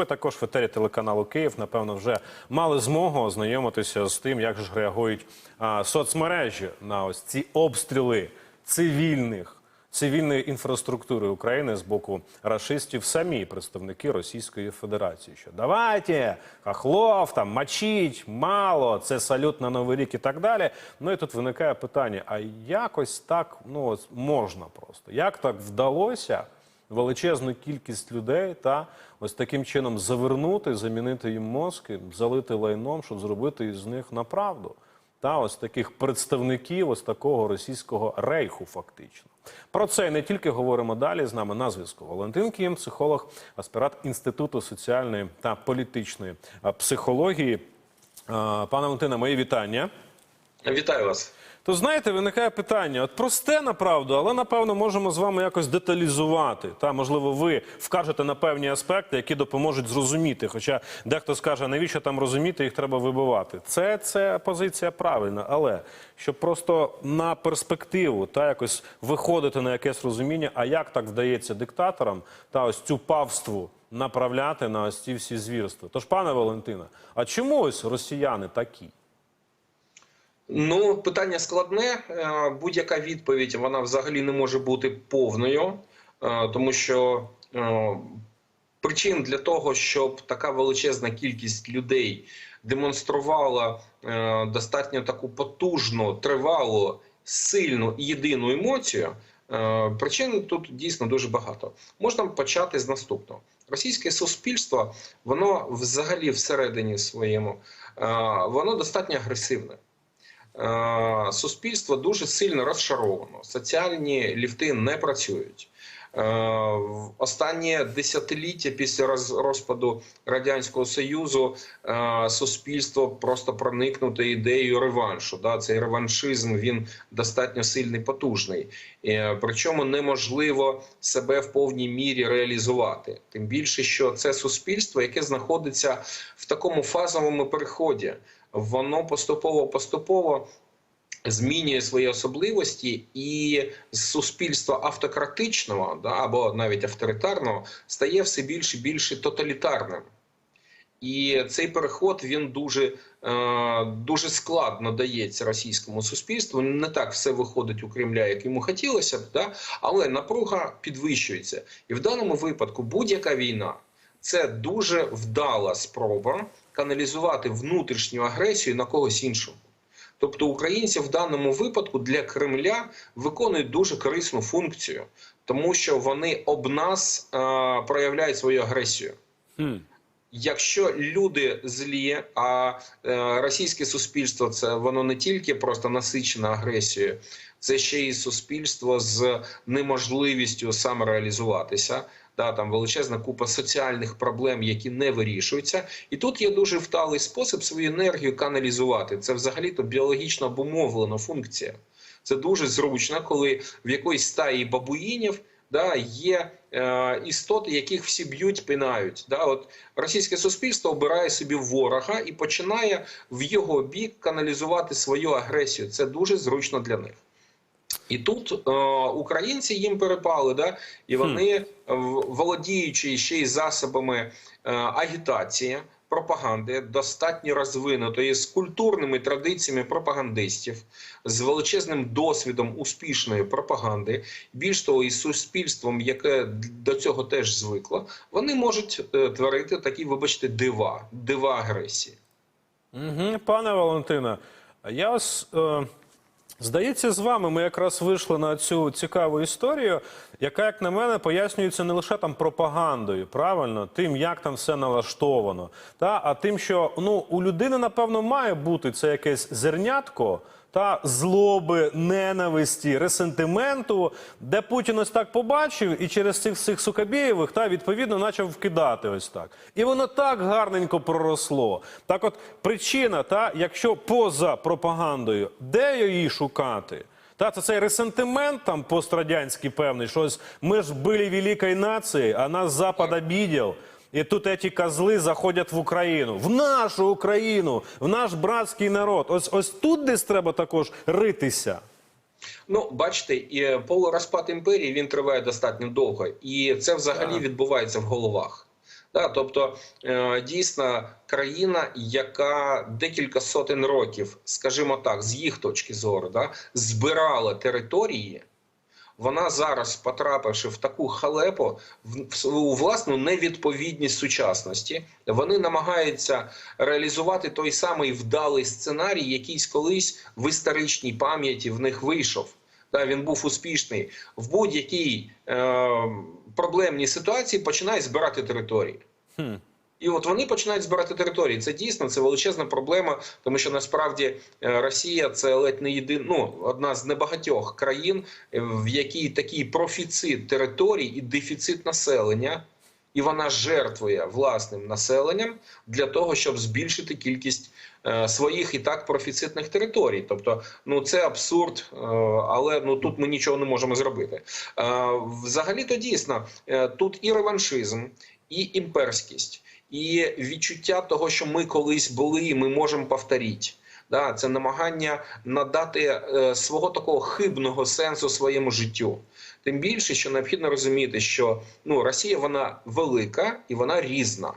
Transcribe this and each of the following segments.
ви також в етері телеканалу Київ, напевно, вже мали змогу ознайомитися з тим, як ж реагують а, соцмережі на ось ці обстріли цивільних. Цивільної інфраструктури України з боку рашистів самі представники Російської Федерації. Що давайте, хохлов, там мочіть, мало, це салют на Новий рік і так далі. Ну і тут виникає питання: а якось так ну можна просто? Як так вдалося величезну кількість людей та ось таким чином завернути, замінити їм мозки, залити лайном, щоб зробити із них на правду? Та ось таких представників ось такого російського рейху, фактично. Про це не тільки говоримо далі. З нами на зв'язку Валентин Кім, психолог, аспірат Інституту соціальної та політичної психології. Пане Валентине, мої вітання. Вітаю вас. То знаєте, виникає питання: от просте направду, але напевно можемо з вами якось деталізувати. Та можливо, ви вкажете на певні аспекти, які допоможуть зрозуміти. Хоча дехто скаже, навіщо там розуміти, їх треба вибивати. Це, це позиція правильна, але щоб просто на перспективу та якось виходити на якесь розуміння, а як так вдається диктаторам та ось цю павству направляти на ось ці всі звірства. Тож, пане Валентина, а чому ось росіяни такі? Ну, питання складне. Е, Будь-яка відповідь вона взагалі не може бути повною, е, тому що е, причин для того, щоб така величезна кількість людей демонструвала достатньо таку потужну, тривалу, сильну і єдину емоцію. Причин тут дійсно дуже багато. Можна почати з наступного: російське суспільство, воно взагалі всередині своєму, воно достатньо агресивне. Е, суспільство дуже сильно розшаровано. Соціальні ліфти не працюють. Е, в Останнє десятиліття після розпаду радянського союзу е, суспільство просто проникнуте ідеєю реваншу. Цей реваншизм він достатньо сильний, потужний. Причому неможливо себе в повній мірі реалізувати. Тим більше, що це суспільство, яке знаходиться в такому фазовому переході воно поступово поступово змінює свої особливості, і з суспільства автократичного да, або навіть авторитарного стає все більше і більше тоталітарним. І цей переход він дуже, е, дуже складно дається російському суспільству. Не так все виходить у Кремля, як йому хотілося б, да? але напруга підвищується. І в даному випадку будь-яка війна це дуже вдала спроба каналізувати внутрішню агресію на когось іншого. Тобто українці в даному випадку для Кремля виконують дуже корисну функцію, тому що вони об нас е, проявляють свою агресію. Якщо люди злі, а е, російське суспільство це воно не тільки просто насичене агресією, це ще й суспільство з неможливістю самореалізуватися. Да, там величезна купа соціальних проблем, які не вирішуються, і тут є дуже вдалий спосіб свою енергію каналізувати. Це взагалі-то біологічно обумовлена функція. Це дуже зручно, коли в якоїсь стаї бабуїнів да, є е, істоти, яких всі б'ють, пинають. Да, от російське суспільство обирає собі ворога і починає в його бік каналізувати свою агресію. Це дуже зручно для них. І тут е, українці їм перепали, да, і вони, володіючи ще й засобами е, агітації, пропаганди, достатньо розвинутої з культурними традиціями пропагандистів, з величезним досвідом успішної пропаганди, більш того, і суспільством, яке до цього теж звикло, вони можуть е, творити такі, вибачте, дива, дива агресії. Угу, пане Валентина, я вас. е, здається, з вами ми якраз вийшли на цю цікаву історію, яка, як на мене, пояснюється не лише там пропагандою, правильно, тим, як там все налаштовано, та, а тим, що ну, у людини, напевно, має бути це якесь зернятко. Та злоби, ненависті, ресентименту, де Путін ось так побачив і через цих всіх сукабєєвих та відповідно почав вкидати ось так. І воно так гарненько проросло. Так, от причина, та якщо поза пропагандою, де її шукати? Та це цей ресентимент там пострадянський певний, що ось ми ж були великою нацією, а нас Запад обидел. І тут ці козли заходять в Україну, в нашу Україну, в наш братський народ. Ось ось тут десь треба також ритися. Ну, бачите, і полурозпад імперії він триває достатньо довго, і це взагалі Так. відбувається в головах. Да, тобто е, дійсно країна, яка декілька сотень років, скажімо так, з їх точки зору, да, збирала території, вона зараз, потрапивши в таку халепу, в свою власну невідповідність сучасності, вони намагаються реалізувати той самий вдалий сценарій, якийсь колись в історичній пам'яті в них вийшов. Да, він був успішний в будь-якій е, проблемній ситуації починає збирати території. Хм. І от вони починають збирати території. Це дійсно це величезна проблема, тому що насправді е, Росія це ледь не єдин, ну, одна з небагатьох країн, е, в якій такий профіцит територій і дефіцит населення, і вона жертвує власним населенням для того, щоб збільшити кількість е, своїх і так профіцитних територій. Тобто, ну це абсурд, але ну тут ми нічого не можемо зробити. Взагалі, то дійсно тут і реваншизм, і імперськість, і відчуття того, що ми колись були, і ми можемо повторити. Да, це намагання надати е, свого такого хибного сенсу своєму життю. Тим більше, що необхідно розуміти, що ну Росія вона велика і вона різна.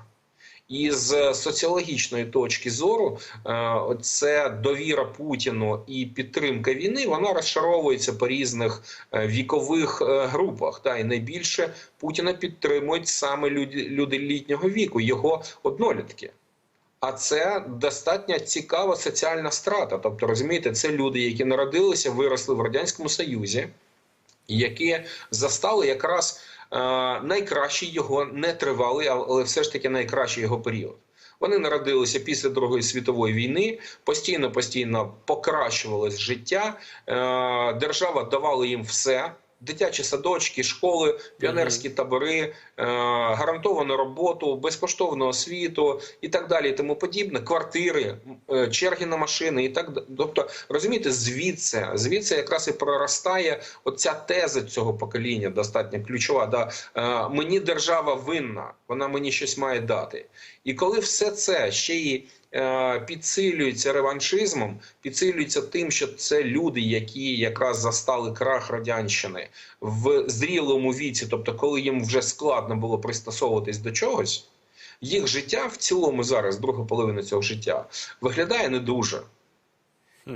І з соціологічної точки зору, е, це довіра Путіну і підтримка війни, вона розшаровується по різних е, вікових е, групах. Та і найбільше Путіна підтримують саме люди, люди літнього віку, його однолітки. А це достатньо цікава соціальна страта. Тобто, розумієте, це люди, які народилися, виросли в радянському союзі, які застали якраз е, найкращий його нетривалий, але все ж таки найкращий його період. Вони народилися після Другої світової війни, постійно постійно покращувалось життя. Е, держава давала їм все. Дитячі садочки, школи, піонерські табори, е, гарантовану роботу, безкоштовну освіту і так далі, і тому подібне, квартири, е, черги на машини і так далі. Тобто, розумієте, звідси, звідси якраз і проростає оця теза цього покоління, достатньо ключова. Да? Е, мені держава винна, вона мені щось має дати. І коли все це ще й е, підсилюється реваншизмом, підсилюється тим, що це люди, які якраз застали крах радянщини в зрілому віці, тобто, коли їм вже складно було пристосовуватись до чогось, їх життя в цілому зараз, друга половина цього життя, виглядає не дуже.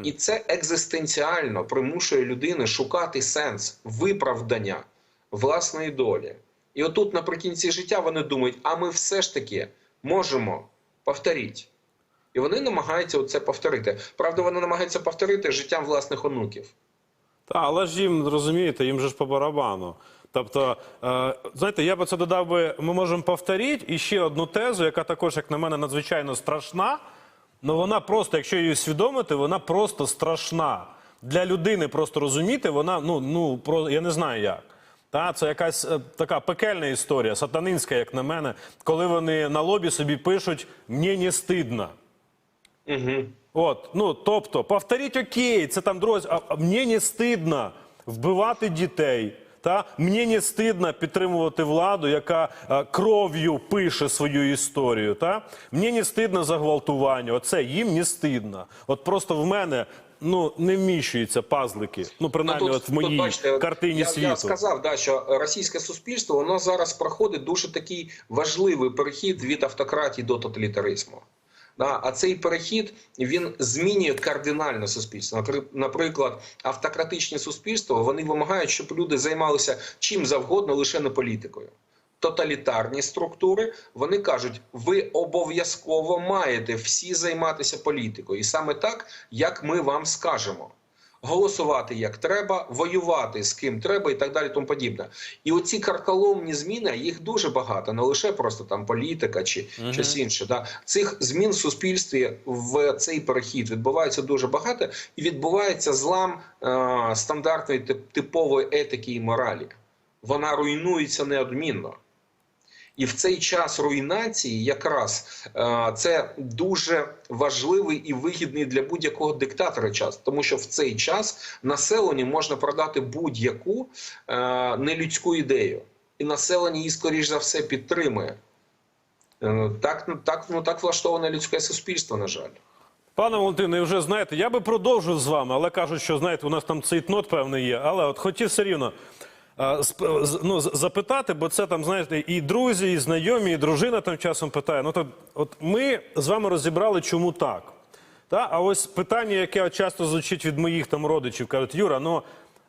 І це екзистенціально примушує людину шукати сенс виправдання власної долі. І отут наприкінці життя вони думають, а ми все ж таки можемо повторити. І вони намагаються це повторити. Правда, вони намагаються повторити життям власних онуків. Та, але ж їм розумієте, їм же ж по барабану. Тобто, е, знаєте, я би це додав би, ми можемо повторити і ще одну тезу, яка також, як на мене, надзвичайно страшна. Ну вона просто, якщо її усвідомити, вона просто страшна. Для людини просто розуміти, вона ну, ну про я не знаю як. Та, це якась е, така пекельна історія, сатанинська, як на мене, коли вони на лобі собі пишуть «Мені не стидно. Угу. От, ну тобто, повторіть окей, це там друзі, а, а мені не стидно вбивати дітей. Та мені не стидно підтримувати владу, яка е, кров'ю пише свою історію. Та мені не стидно за гвалтування. Оце їм не стидно. От просто в мене ну не вміщуються пазлики. Ну принаймні, от в моїй бачите, картині я, світу. Я сказав, да, що російське суспільство воно зараз проходить дуже такий важливий перехід від автократії до тоталітаризму. Да, а цей перехід він змінює кардинально суспільство. Напри- Наприклад, автократичні суспільства вони вимагають, щоб люди займалися чим завгодно, лише не політикою. Тоталітарні структури вони кажуть, ви обов'язково маєте всі займатися політикою, і саме так, як ми вам скажемо. Голосувати як треба, воювати з ким треба і так далі. Тому подібне. І оці карколомні зміни їх дуже багато, не лише просто там політика чи Мгм. щось інше. Да. Цих змін в суспільстві в цей перехід відбувається дуже багато, і відбувається злам е, стандартної тип- типової етики і моралі. Вона руйнується неодмінно. І в цей час руйнації якраз е, це дуже важливий і вигідний для будь-якого диктатора час, тому що в цей час населенню можна продати будь-яку е, нелюдську ідею, і населення її, скоріш за все, підтримує. Е, Так, ну, так, ну, так влаштоване людське суспільство, на жаль. Пане Валентине, вже знаєте, я би продовжив з вами, але кажуть, що знаєте, у нас там цейтнот певний є. Але от хотів все рівно. Ну, запитати, бо це там, знаєте, і друзі, і знайомі, і дружина там часом питає. Ну, то, от ми з вами розібрали, чому так. Та? А ось питання, яке часто звучить від моїх там родичів, кажуть, Юра, ну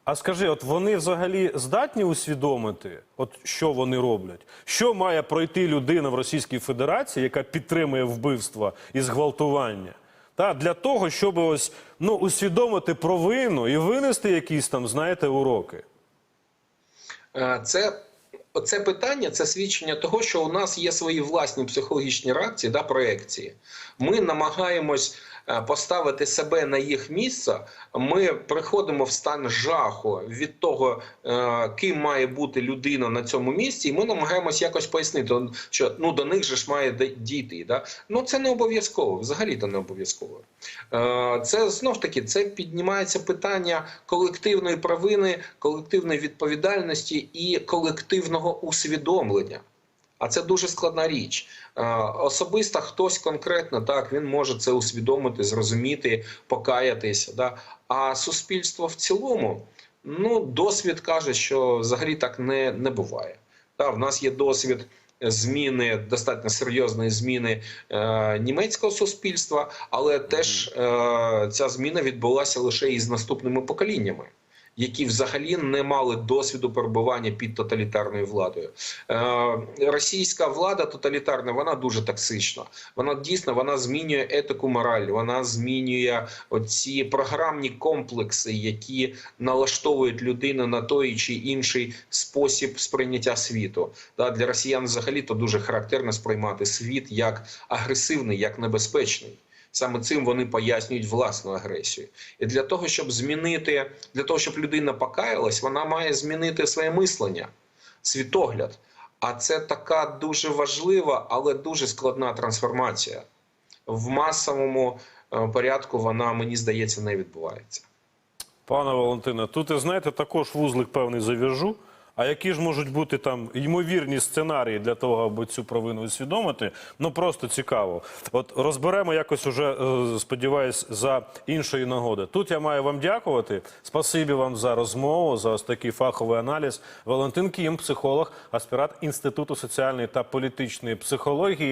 а скажи, от вони взагалі здатні усвідомити, от що вони роблять? Що має пройти людина в Російській Федерації, яка підтримує вбивства і зґвалтування? Та, для того, щоб ось ну, усвідомити провину і винести якісь там, знаєте, уроки. Е, Це це питання це свідчення того, що у нас є свої власні психологічні реакції да проекції. Ми намагаємось е, поставити себе на їх місце. Ми приходимо в стан жаху від того, е, ким має бути людина на цьому місці, і ми намагаємось якось пояснити, що ну до них же ж має дійти. Да? Ну це не обов'язково, взагалі то не обов'язково. Е, Це знов таки це піднімається питання колективної провини, колективної відповідальності і колективного усвідомлення. А це дуже складна річ. Е, Особисто хтось конкретно так він може це усвідомити, зрозуміти, покаятися. Да? А суспільство в цілому, ну досвід каже, що взагалі так не, не буває. Да, в нас є досвід зміни, достатньо серйозної зміни е, німецького суспільства, але теж е, ця зміна відбулася лише із наступними поколіннями. Які взагалі не мали досвіду перебування під тоталітарною владою, е, російська влада тоталітарна, вона дуже токсична. Вона дійсно вона змінює етику, мораль, вона змінює оці програмні комплекси, які налаштовують людину на той чи інший спосіб сприйняття світу. Для росіян взагалі то дуже характерно сприймати світ як агресивний, як небезпечний. Саме цим вони пояснюють власну агресію. І для того, щоб змінити, для того, щоб людина покаялась, вона має змінити своє мислення, світогляд. А це така дуже важлива, але дуже складна трансформація. В масовому е, порядку вона, мені здається, не відбувається. Пане Валентине, тут, знаєте, також вузлик певний зав'яжу. А які ж можуть бути там ймовірні сценарії для того, аби цю провину усвідомити? Ну просто цікаво. От розберемо якось уже, е, сподіваюсь, за іншої нагоди. Тут я маю вам дякувати. Спасибі вам за розмову, за ось такий фаховий аналіз. Валентин Кім, психолог, аспірат Інституту соціальної та політичної психології.